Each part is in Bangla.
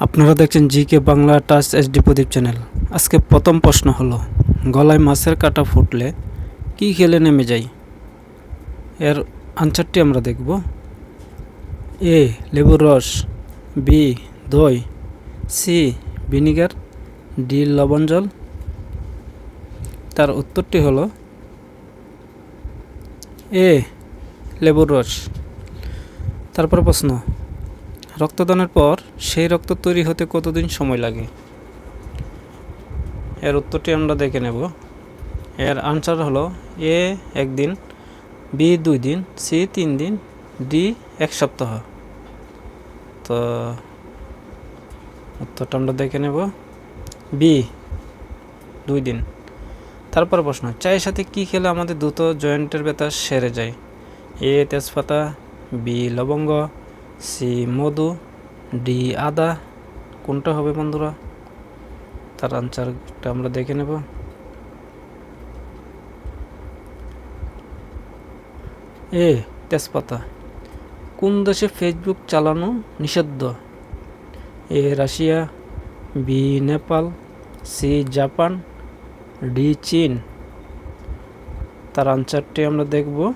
আপনারা দেখছেন G K Bangla touch SD Pradip channel. আজকে প্রথম প্রশ্ন হলো, গলায় মাছের কাঁটা ফুটলে কি খেলে নেমে যায়? এর আনসারটি আমরা দেখব। এ, লেবুর রস, বি, দই, সি, ভিনিগার, ডি, লবণ জল। তার উত্তরটি হলো, এ, লেবুর রস। তারপর প্রশ্ন রক্তদানের পর সেই রক্ত তৈরি হতে কতদিন সময় লাগে? এর উত্তরটি আমরা দেখে নেব। এর আনসার হলো এ একদিন, বি দুই দিন, সি তিন দিন, ডি এক সপ্তাহ। তো উত্তরটা আমরা দেখে নেব। বি দুই দিন। তারপর প্রশ্ন, চায়ের সাথে কি খেলে আমাদের দ্রুত জয়েন্টের ব্যথা সেরে যায়? এ তেজপাতা, বি লবঙ্গ সি মধু, ডি আদা, কোনটা হবে বন্ধুরা? তার আনসারটা আমরা দেখে নেব। এ, তেজপাতা। কোন দেশে ফেসবুক চালানো নিষিদ্ধ? A, Russia, B, Nepal, C, Japan, D, চীন। তার আনসারটি আমরা দেখব।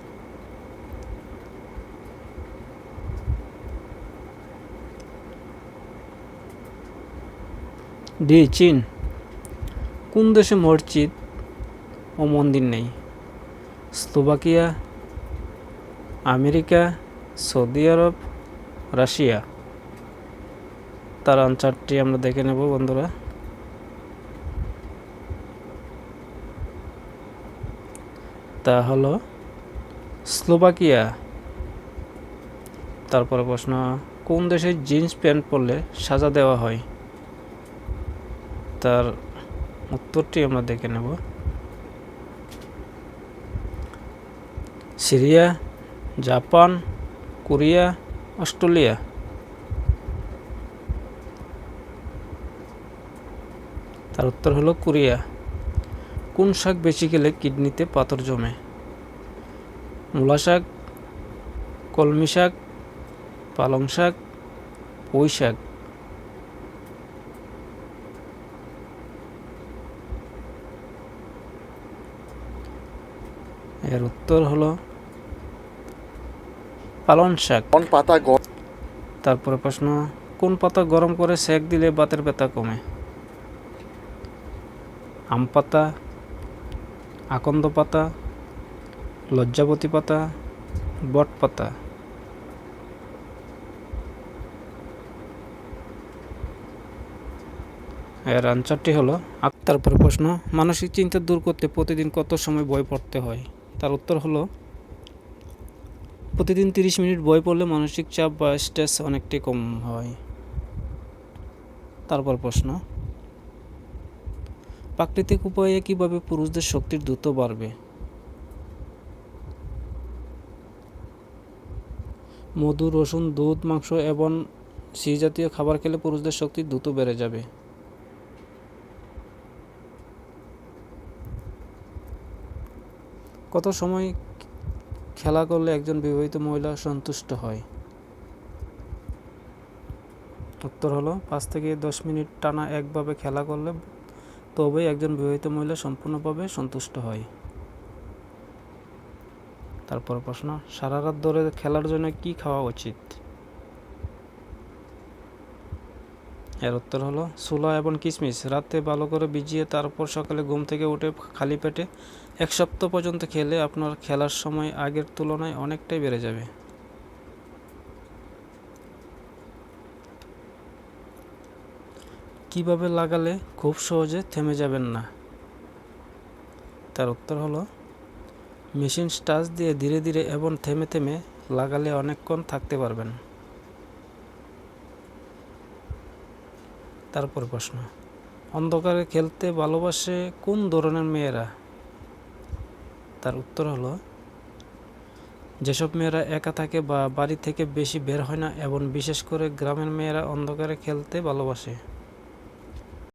ডি চীন। কোন দেশে মসজিদ ও মন্দির নেই? স্লোভাকিয়া, আমেরিকা, সৌদি আরব, রাশিয়া। তার আনসারটি আমরা দেখে নেব, বন্ধুরা। তা হলো স্লোভাকিয়া। তারপরে প্রশ্ন, কোন দেশে জিন্স প্যান্ট পরলে সাজা দেওয়া হয়? তার উত্তরটি আমরা দেখে নেব। Syria, Japan, Korea, Australia. তার উত্তর হলো কোরিয়া। কোন শাক বেশি খেলে কিডনিতে পাথর জমে? মূলা শাক, কলমি শাক, পালং শাক, পুঁই শাক। এর উত্তর হলো পালং শাক। কোন পাতা তারপরে প্রশ্ন কোন পাতা গরম করে সেক দিলে বাতের ব্যথা কমে? আম পাতা আকন্দ পাতা লজ্জাবতী পাতা বট পাতা। এর আনসারটি হলো তারপরে প্রশ্ন মানসিক চিন্তা দূর করতে প্রতিদিন কত সময় বই পড়তে হয়? তার উত্তর হলো, প্রতিদিন তিরিশ মিনিট বই পড়লে মানসিক চাপ বা স্ট্রেস অনেকটাই কম হয়। তারপর প্রশ্ন, প্রাকৃতিক উপায়ে কীভাবে পুরুষদের শক্তির দ্রুত বাড়বে? মধু, রসুন, দুধ, মাংস এবং সি জাতীয় খাবার খেলে পুরুষদের শক্তি দ্রুত বেড়ে যাবে। কত সময় খেলা করলে একজন বিবাহিত মহিলা সন্তুষ্ট হয়? উত্তর হলো, পাঁচ থেকে দশ মিনিট টানা একভাবে খেলা করলে তবেই একজন বিবাহিত মহিলা সম্পূর্ণভাবে সন্তুষ্ট হয়। তারপর প্রশ্ন, সারা রাত ধরে খেলার জন্য কি খাওয়া উচিত? এর উত্তর হলো ছোলা এবং কিশমিশ রাতে ভালো করে ভিজিয়ে তারপর সকালে ঘুম থেকে উঠে খালি পেটে এক সপ্তাহ পর্যন্ত খেলে আপনার খেলার সময় আগের তুলনায় অনেকটাই বেড়ে যাবে। কীভাবে লাগালে খুব সহজে থেমে যাবেন না? তার উত্তর হলো, মেশিন স্টাচ দিয়ে ধীরে ধীরে এবং থেমে থেমে লাগালে অনেকক্ষণ থাকতে পারবেন। তারপর প্রশ্ন, অন্ধকারে খেলতে ভালোবাসে কোন ধরনের মেয়েরা? তার উত্তর হলো, যেসব মেয়েরা একা থাকে বা বাড়ি থেকে বেশি বের হয় না এবং বিশেষ করে গ্রামের মেয়েরা অন্ধকারে খেলতে ভালোবাসে।